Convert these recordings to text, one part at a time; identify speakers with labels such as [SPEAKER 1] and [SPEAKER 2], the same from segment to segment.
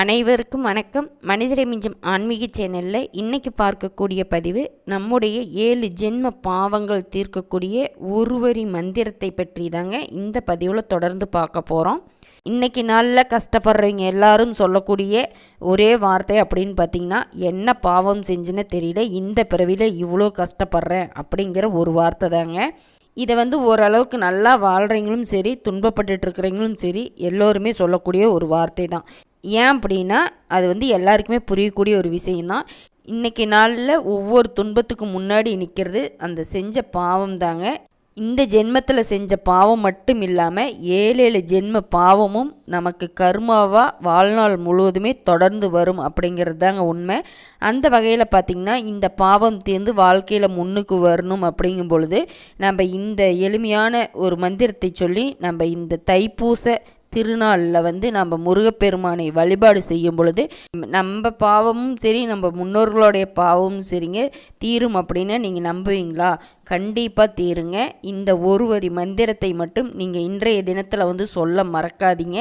[SPEAKER 1] அனைவருக்கும் வணக்கம். மனிதரை மிஞ்சும் ஆன்மீக சேனலில் இன்றைக்கி பார்க்கக்கூடிய பதிவு நம்முடைய ஏழு ஜென்ம பாவங்கள் தீர்க்கக்கூடிய ஒருவரி மந்திரத்தை பற்றி தாங்க இந்த பதிவில் தொடர்ந்து பார்க்க போகிறோம் இன்றைக்கி நாளில் கஷ்டப்படுறவங்க எல்லாரும் சொல்லக்கூடிய ஒரே வார்த்தை அப்படின்னு பார்த்தீங்கன்னா என்ன பாவம் செஞ்சுன்னு தெரியல இந்த பிறவியில் இவ்வளோ கஷ்டப்படுறேன் அப்படிங்கிற ஒரு வார்த்தை தாங்க. இதை வந்து ஓரளவுக்கு நல்லா வாழ்கிறவங்களும் சரி துன்பப்பட்டுட்டு இருக்கிறவங்களும் சரி எல்லோருமே சொல்லக்கூடிய ஒரு வார்த்தை தான். ஏன் அப்படின்னா அது வந்து எல்லாருக்குமே புரியக்கூடிய ஒரு விஷயந்தான் இன்றைக்கி நாளில் ஒவ்வொரு துன்பத்துக்கு முன்னாடி நிற்கிறது அந்த செஞ்ச பாவம் தாங்க இந்த ஜென்மத்தில் செஞ்ச பாவம் மட்டும் இல்லாமல் ஏழு ஏழு ஜென்ம பாவமும் நமக்கு கர்மாவாக வாழ்நாள் முழுவதுமே தொடர்ந்து வரும் அப்படிங்கிறது தாங்க உண்மை. அந்த வகையில் பார்த்திங்கன்னா இந்த பாவம் தீர்ந்து வாழ்க்கையில் முன்னுக்கு வரணும் அப்படிங்கும் பொழுது நம்ம இந்த எளிமையான ஒரு மந்திரத்தை சொல்லி நம்ம இந்த தைப்பூச திருநாளில் வந்து நம்ம முருகப்பெருமானை வழிபாடு செய்யும் பொழுது நம்ம பாவமும் சரி நம்ம முன்னோர்களுடைய பாவமும் சரிங்க. தீரும் அப்படின்னு நீங்கள் நம்புவீங்களா? கண்டிப்பாக தீருங்க. இந்த ஒரு வரி மந்திரத்தை மட்டும் நீங்கள் இன்றைய தினத்தில் வந்து சொல்ல மறக்காதீங்க.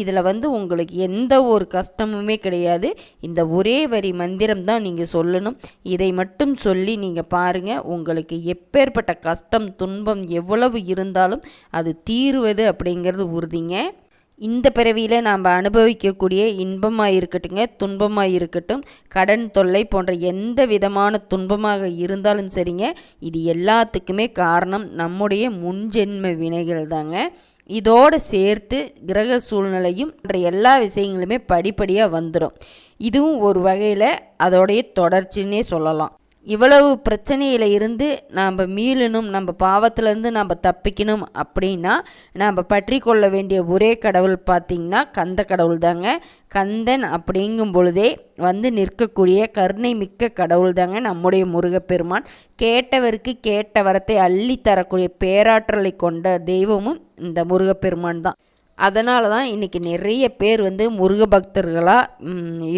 [SPEAKER 1] இதில் வந்து உங்களுக்கு எந்த ஒரு கஷ்டமுமே கிடையாது. இந்த ஒரே வரி மந்திரம் தான் நீங்கள் சொல்லணும். இதை மட்டும் சொல்லி நீங்கள் பாருங்கள் உங்களுக்கு எப்பேற்பட்ட கஷ்டம் துன்பம் எவ்வளவு இருந்தாலும் அது தீருவது அப்படிங்கிறது உறுதிங்க. இந்த பிறவியில் நாம் அனுபவிக்கக்கூடிய இன்பமாக இருக்கட்டுங்க துன்பமாக இருக்கட்டும் கடன் தொல்லை போன்ற எந்த விதமான துன்பமாக இருந்தாலும் சரிங்க இது எல்லாத்துக்குமே காரணம் நம்முடைய முன்ஜென்ம வினைகள் தாங்க இதோடு சேர்த்து கிரக சூழ்நிலையும் மற்ற எல்லா விஷயங்களுமே படிப்படியாக வந்துடும் இதுவும் ஒரு வகையில் அதோடைய தொடர்ச்சின்னே சொல்லலாம். இவ்வளவு பிரச்சனையில் இருந்து நாம் மீளணும் நம்ம பாவத்திலேருந்து நம்ம தப்பிக்கணும் அப்படின்னா நாம் பற்றி கொள்ள வேண்டிய ஒரே கடவுள் பார்த்திங்கன்னா கந்த கடவுள் தாங்க கந்தன் அப்படிங்கும் பொழுதே வந்து நிற்கக்கூடிய கருணை மிக்க கடவுள் தாங்க நம்முடைய முருகப்பெருமான். கேட்டவருக்கு கேட்ட வரத்தை அள்ளி தரக்கூடிய பேராற்றலை கொண்ட தெய்வமும் இந்த முருகப்பெருமான் தான். அதனால தான் இன்றைக்கி நிறைய பேர் வந்து முருக பக்தர்களாக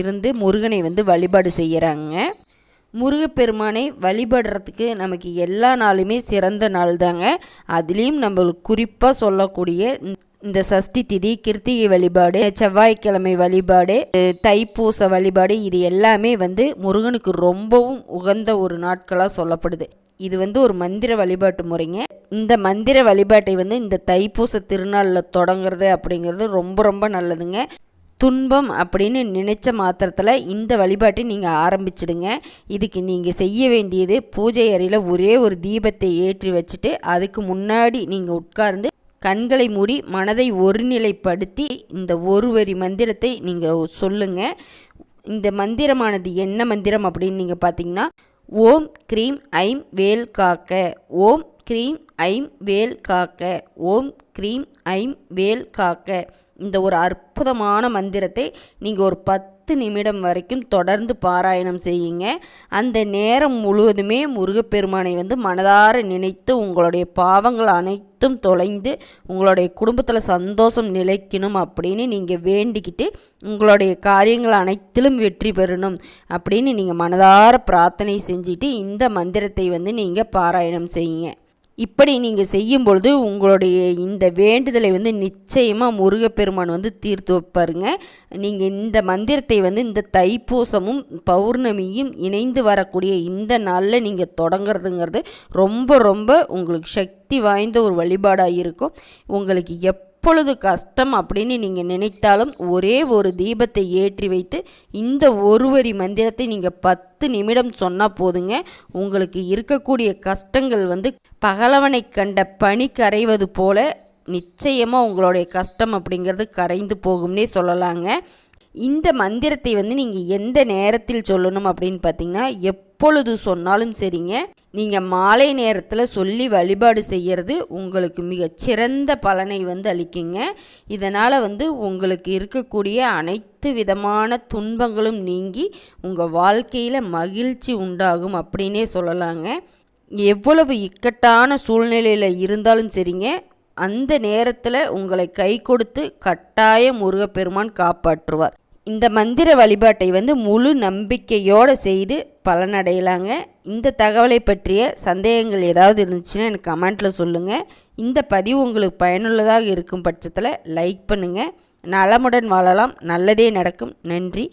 [SPEAKER 1] இருந்து முருகனை வந்து வழிபாடு செய்கிறாங்க முருகப்பெருமானை வழிபடுறதுக்கு நமக்கு எல்லா நாளுமே சிறந்த நாள் தாங்க அதுலேயும் நம்மளுக்கு குறிப்பாக சொல்லக்கூடிய இந்த சஷ்டி திதி கிருத்திகை வழிபாடு செவ்வாய்க்கிழமை வழிபாடு தைப்பூச வழிபாடு இது எல்லாமே வந்து முருகனுக்கு ரொம்பவும் உகந்த ஒரு நாட்களாக சொல்லப்படுது. இது வந்து ஒரு மந்திர வழிபாட்டு முறைங்க. இந்த மந்திர வழிபாட்டை வந்து இந்த தைப்பூச திருநாளில் தொடங்குறது அப்படிங்கிறது ரொம்ப ரொம்ப நல்லதுங்க. துன்பம் அப்படின்னு நினச்ச மாத்திரத்தில் இந்த வழிபாட்டை நீங்கள் ஆரம்பிச்சிடுங்க. இதுக்கு நீங்கள் செய்ய வேண்டியது பூஜை அறையில் ஒரே ஒரு தீபத்தை ஏற்றி வச்சுட்டு அதுக்கு முன்னாடி நீங்கள் உட்கார்ந்து கண்களை மூடி மனதை ஒருநிலைப்படுத்தி இந்த ஒரு வரி மந்திரத்தை நீங்கள் சொல்லுங்கள் இந்த மந்திரமானது என்ன மந்திரம் அப்படின்னு நீங்கள் பார்த்தீங்கன்னா ஓம் க்ரீம் ஐம் வேல் காக்க ஓம் க்ரீம் ஐம் வேல் காக்க ஓம் க்ரீம் ஐம் வேல் காக்க. இந்த ஒரு அற்புதமான மந்திரத்தை நீங்கள் ஒரு பத்து நிமிடம் வரைக்கும் தொடர்ந்து பாராயணம் செய்யுங்க. அந்த நேரம் முழுவதுமே முருகப்பெருமானை வந்து மனதார நினைத்து உங்களுடைய பாவங்கள் அனைத்தும் தொலைந்து உங்களுடைய குடும்பத்தில் சந்தோஷம் நிலைக்கணும் அப்படின்னு நீங்கள் வேண்டிக்கிட்டு உங்களுடைய காரியங்கள் அனைத்திலும் வெற்றி பெறணும் அப்படின்னு நீங்கள் மனதார பிரார்த்தனை செஞ்சுட்டு இந்த மந்திரத்தை வந்து நீங்கள் பாராயணம் செய்யுங்க. இப்படி நீங்கள் செய்யும் பொழுது உங்களுடைய இந்த வேண்டுதலை வந்து நிச்சயமாக முருகப்பெருமான் வந்து தீர்த்து வைப்பாருங்க. நீங்கள் இந்த மந்திரத்தை வந்து இந்த தைப்பூசமும் பௌர்ணமியும் இணைந்து வரக்கூடிய இந்த நாளில் நீங்கள் தொடங்குறதுங்கிறது ரொம்ப ரொம்ப உங்களுக்கு சக்தி வாய்ந்த ஒரு வழிபாடாக இருக்கும் உங்களுக்கு எப் எப்பொழுது கஷ்டம் அப்படின்னு நீங்கள் நினைத்தாலும் ஒரே ஒரு தீபத்தை ஏற்றி வைத்து இந்த ஒரு வரி மந்திரத்தை நீங்கள் பத்து நிமிடம் சொன்னால் போதுங்க. உங்களுக்கு இருக்கக்கூடிய கஷ்டங்கள் வந்து பகலவனை கண்ட பனி கரைவது போல நிச்சயமாக உங்களுடைய கஷ்டம் அப்படிங்கிறது கரைந்து போகும்னே சொல்லலாங்க. இந்த மந்திரத்தை வந்து நீங்கள் எந்த நேரத்தில் சொல்லணும் அப்படின்னு பார்த்தீங்கன்னா எப்பொழுது சொன்னாலும் சரிங்க. நீங்கள் மாலை நேரத்தில் சொல்லி வழிபாடு செய்கிறது உங்களுக்கு மிகச்சிறந்த பலனை வந்து அளிக்குங்க. இதனால் வந்து உங்களுக்கு இருக்கக்கூடிய அனைத்து விதமான துன்பங்களும் நீங்கி உங்கள் வாழ்க்கையில் மகிழ்ச்சி உண்டாகும் அப்படின்னே சொல்லலாங்க. எவ்வளவு இக்கட்டான சூழ்நிலையில் இருந்தாலும் சரிங்க. அந்த நேரத்தில் உங்களை கை கொடுத்து கட்டாய முருகப்பெருமான் காப்பாற்றுவார். இந்த மந்திர வழிபாட்டை வந்து முழு நம்பிக்கையோடு செய்து பலனடையலாங்க. இந்த தகவலை பற்றிய சந்தேகங்கள் ஏதாவது இருந்துச்சுன்னா எனக்கு கமெண்ட்டில் சொல்லுங்கள் இந்த பதிவு உங்களுக்கு பயனுள்ளதாக இருக்கும் பட்சத்தில் லைக் பண்ணுங்கள் நலமுடன் வாழலாம். நல்லதே நடக்கும். நன்றி.